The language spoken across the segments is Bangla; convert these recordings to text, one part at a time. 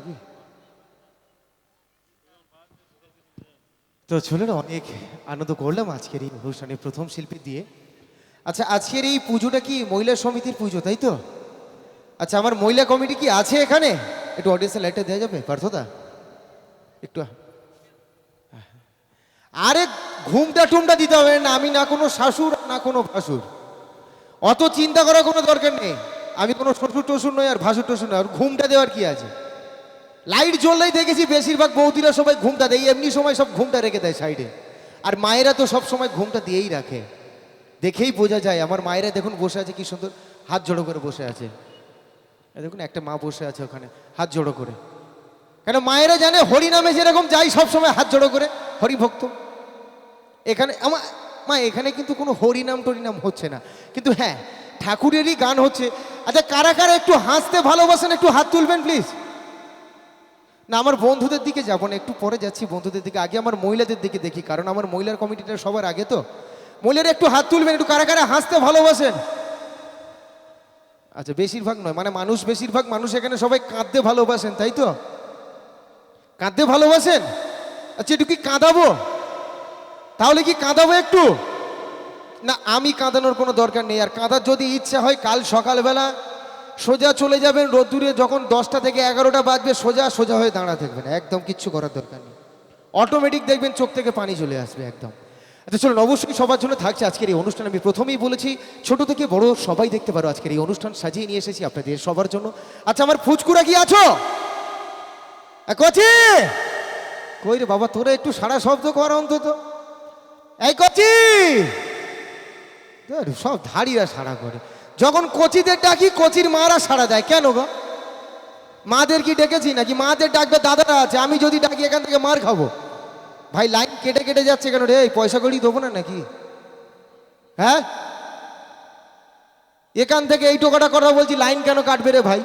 নাকি? তো চলো না অনেক আনন্দ করলাম আজকের এই অনুষ্ঠানে প্রথম শিল্পী দিয়ে। আচ্ছা আজকের এই পুজোটা কি মহিলা সমিতির পুজো, তাই তো? আচ্ছা আমার মহিলা কমিটি কি আছে এখানে? একটু অডিয়েন্সের লাইটটা দেওয়া যাবে, পার্থদা? একটু আরে ঘুমটা টুমটা দিতে হবে না, আমি না কোনো শাশুর না কোনো ভাসুর। অত চিন্তা করার কোনো দরকার নেই। আমি কোনো শ্বশুর টসুর নই আর ভাসুর টসুর নয় আর ঘুমটা দেওয়ার কি আছে? লাইট জ্বললেই দেখেছি বেশিরভাগ বৌদিরা সবাই ঘুমটা দেয়, এমনি সময় সব ঘুমটা রেখে দেয় সাইডে। আর মায়েরা তো সব সময় ঘুমটা দিয়েই রাখে। দেখেই বোঝা যায়, আমার মায়েরা দেখুন বসে আছে, কি সুন্দর হাত জড়ো করে বসে আছে। দেখুন, একটা মা বসে আছে ওখানে, হাত জড়ো করে। কেন মায়েরা জানে হরিনামে যেরকম যাই, সব সময় হাত জড়ো করে, হরিভক্ত। এখানে আমার মা, এখানে কিন্তু কোনো হরিনাম টরিনাম হচ্ছে না। কিন্তু হ্যাঁ ঠাকুরেরই গান হচ্ছে। আচ্ছা কারা কারা একটু হাসতে ভালোবাসেন, একটু হাত তুলবেন প্লিজ না, আমার বন্ধুদের দিকে যাব না, একটু পরে যাচ্ছি বন্ধুদের দিকে। আগে আমার মহিলাদের দিকে দেখি, কারণ আমার মহিলার কমিটিটা সবার আগে তো। মহিলারা একটু হাত তুলবেন, একটু কারা কারা হাসতে ভালোবাসেন। আচ্ছা বেশিরভাগ নয় মানে মানুষ বেশিরভাগ মানুষ এখানে সবাই কাঁদতে ভালোবাসেন, তাই তো? কাঁদতে ভালোবাসেন? আচ্ছা একটু কি কাঁদাবো? তাহলে কি কাঁদাবো একটু? না, আমি কাঁদানোর কোনো দরকার নেই, আর কাঁদার যদি ইচ্ছা হয়, কাল সকালবেলা সোজা চলে যাবেন রোদ্দুরে, যখন দশটা থেকে এগারোটা বাজবে, সোজা সোজা হয়ে দাঁড়া থাকবেন। একদম কিচ্ছু করার দরকার নেই। অটোমেটিক দেখবেন চোখ থেকে পানি চলে আসবে একদম। আচ্ছা চলুন, অবশ্যই সবার জন্য থাকছে আজকের এই অনুষ্ঠান। আমি প্রথমেই বলেছি, ছোট থেকে বড় সবাই দেখতে পারো আজকের এই অনুষ্ঠান। সাজিয়ে নিয়ে এসেছি আপনাদের সবার জন্য। আচ্ছা আমার ফুচকুরা কি আছো? কই রে বাবা, তোরা একটু সারা শব্দ কর অন্তত। এই কচি! সব ধাড়িরা সাড়া করে। যখন কচিদের ডাকি, কচির মারা সাড়া দেয়। কেন গো? মাদের কি ডেকেছি নাকি? মাদের ডাকবে, দাদারা আছে, আমি যদি ডাকি, এখান থেকে মার খাব। ভাই, লাইন কেটে কেটে যাচ্ছে কেন রে? পয়সা করি দেবো না নাকি? হ্যাঁ? এখান থেকে এই টোকাটা কথা বলছি, লাইন কেন কাটবে রে ভাই?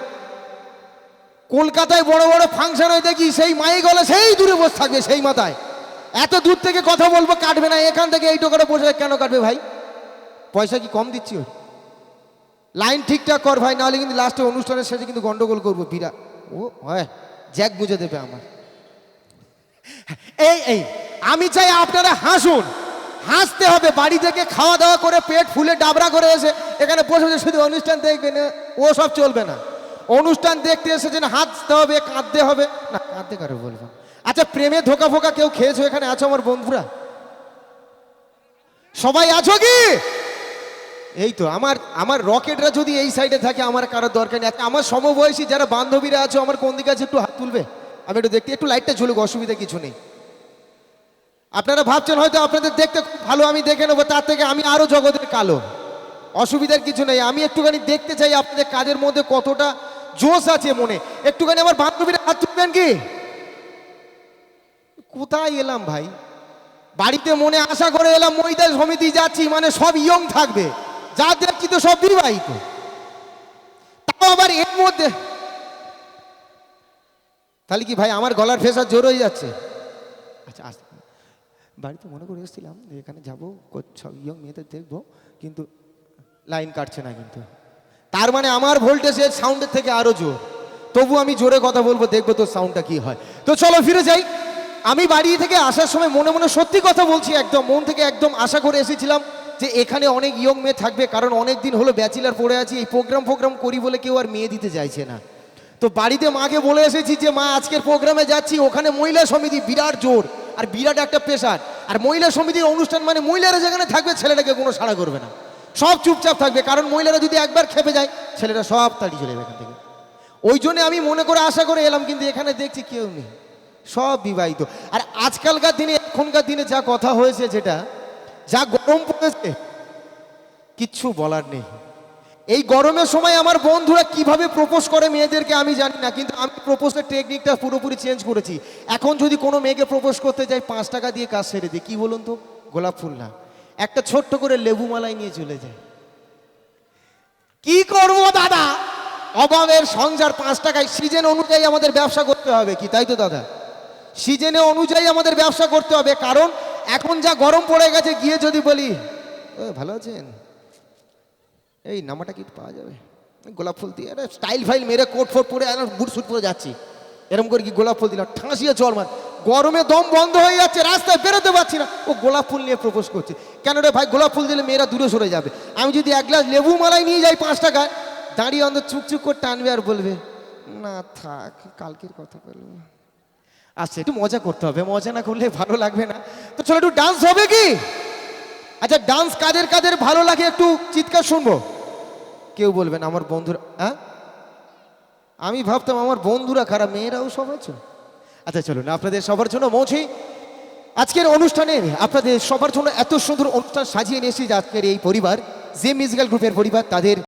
কলকাতায় বড় বড় ফাংশন হয়, দেখি সেই মাই গলে সেই দূরে বসে থাকবে, সেই মাথায়। এত দূর থেকে কথা বলব, কাটবে না, এখান থেকে এই টোকাটা বসে কেন কাটবে ভাই? পয়সা কি কম দিচ্ছি ওর? লাইন ঠিকঠাক কর ভাই, নাহলে কিন্তু লাস্টে অনুষ্ঠানের শেষে কিন্তু গন্ডগোল করব বিরা ও, হয়। জ্যাক বুঝে দেবে আমার। এই এই, আমি চাই আপনারা হাসুন। হাসতে হবে, বাড়ি থেকে খাওয়া দাওয়া করে পেট ফুলে ডাবরা করে এসে এখানে বসে বসে শুধু অনুষ্ঠান দেখবেন ও সব চলবে না। অনুষ্ঠান দেখতে এসেছেন হাসতে হবে, কাঁদতে হবে। না, কাঁদতে কারও বলব? আচ্ছা প্রেমে ধোকা ফোকা কেউ খেয়েছো এখানে? আছো আমার বন্ধুরা? সবাই আছো কি? এই তো, আমার আমার রকেটরা যদি এই সাইডে থাকে, আমার কারোর দরকার নেই। আমার সমবয়সী যারা বান্ধবীরা আছো, আমার কোন দিকে আছে, একটু হাত তুলবে? আমি একটু দেখতে, একটু লাইটটা ঝুলুক, অসুবিধা কিছু নেই। আপনারা ভাবছেন হয়তো আপনাদের দেখতে ভালো, আমি দেখে নেব, তার থেকে আমি আরও জগতের কালো। অসুবিধার কিছু নেই, আমি একটুখানি দেখতে চাই আপনাদের কাজের মধ্যে কতটা জোশ আছে মনে। একটুখানি আমার বান্ধবীরা হাত তুলবেন কি? কোথায় এলাম ভাই? বাড়িতে মনে আশা করে এলাম মহিলা সমিতি যাচ্ছি মানে সব ইয়ং থাকবে। যা দেখছি তো সব বিবাহিত তাও আবার এর মধ্যে। তাহলে কি ভাই আমার গলার ফেসার জোর হয়ে যাচ্ছে? আচ্ছা আস বাড়িতে মনে করে এসেছিলাম এখানে যাব সব ইয়ং মেয়েদের দেখব কিন্তু লাইন কাটছে না কিন্তু। তার মানে আমার ভোল্টেজের সাউন্ডের থেকে আরও জোর। তবু আমি জোরে কথা বলব দেখব তোর সাউন্ডটা কি হয়। তো চলো ফিরে যাই। আমি বাড়ি থেকে আসার সময় মনে মনে সত্যি কথা বলছি একদম মন থেকে একদম আশা করে এসেছিলাম। যে এখানে অনেক ইয়ং মেয়ে থাকবে, কারণ অনেক দিন হলো ব্যাচেলার পড়ে আছি, এই প্রোগ্রাম ফোগ্রাম করি বলে কেউ আর মেয়ে দিতে চাইছে না। তো বাড়িতে মাকে বলে এসেছি যে, মা, আজকের প্রোগ্রামে যাচ্ছি, ওখানে মহিলা সমিতি, বিরাট জোর, আর বিরাট একটা পেশার আর মহিলা সমিতির অনুষ্ঠান মানে মহিলারা যেখানে থাকবে, ছেলেটাকে কোনো সাড়া করবে না। সব চুপচাপ থাকবে, কারণ মহিলারা যদি একবার খেপে যায়, ছেলেরা সব তাড়ি চলে যাবে এখান থেকে। ওই জন্য আমি মনে করে আশা করে এলাম, কিন্তু এখানে দেখছি কেউ নেই। সব বিবাহিত। আর আজকালকার দিনে, এখনকার দিনে যা কথা হয়েছে, যেটা যা গরম পড়েছে কিচ্ছু বলার নেই। এই গরমের সময় আমার বন্ধুরা কীভাবে প্রপোজ করে মেয়েদেরকে আমি জানি না, কিন্তু আমি প্রপোজের টেকনিকটা পুরোপুরি চেঞ্জ করেছি। এখন যদি কোনো মেয়েকে প্রপোজ করতে যাই, পাঁচ টাকা দিয়ে কাজ সেরে দিই। কী বলুন তো? গোলাপ ফুল না। একটা ছোট্ট করে লেবু মালাই নিয়ে চলে যায় কি করব দাদা? অভাবের সংসার, পাঁচ টাকায় সিজন অনুযায়ী আমাদের ব্যবসা করতে হবে কি? তাই তো দাদা? সিজনে অনুযায়ী আমাদের ব্যবসা করতে হবে। কারণ এখন যা গরম পড়ে গেছে গিয়ে যদি বলি "ও, ভালো আছেন? এই নামাটা কি পাওয়া যাবে? গোলাপ ফুল দিয়ে স্টাইল ফাইল মেরে কোট ফোট পরে বুট শুট পরে যাচ্ছি। এরম করে কি গোলাপ ফুল দিলাম ঠাঁসিয়ে জল মার। গরমে দম বন্ধ হয়ে যাচ্ছে রাস্তায় বেরোতে পারছি না। ও গোলাপ ফুল নিয়ে প্রপোজ করছে। কেন রে ভাই গোলাপ ফুল দিলে মেয়েরা দূরে সরে যাবে। আমি যদি এক গ্লাস লেবু মালাই নিয়ে যাই পাঁচ টাকায় দাঁড়িয়ে অন্তত চুকচুক করে টানবে আর বলবে না থাক কালকের কথা বলব। আচ্ছা একটু মজা করতে হবে, মজা না করলে ভালো লাগবে না। তো চলো একটু ডান্স হবে কি? আচ্ছা ডান্স কাদের কাদের ভালো লাগে একটু চিৎকার শুনব? কেউ বলবেন আমার বন্ধুরা হ্যাঁ? আমি ভাবতাম আমার বন্ধুরা খারাপ, মেয়েরাও সব আছে। আচ্ছা চলুন আপনাদের সবার জন্য মৌছি। আজকের অনুষ্ঠানে আপনাদের সবার জন্য এত সুন্দর অনুষ্ঠান সাজিয়ে নিয়েছি আজকের এই পরিবার, যে মিউজিক্যাল গ্রুপের পরিবার, তাদের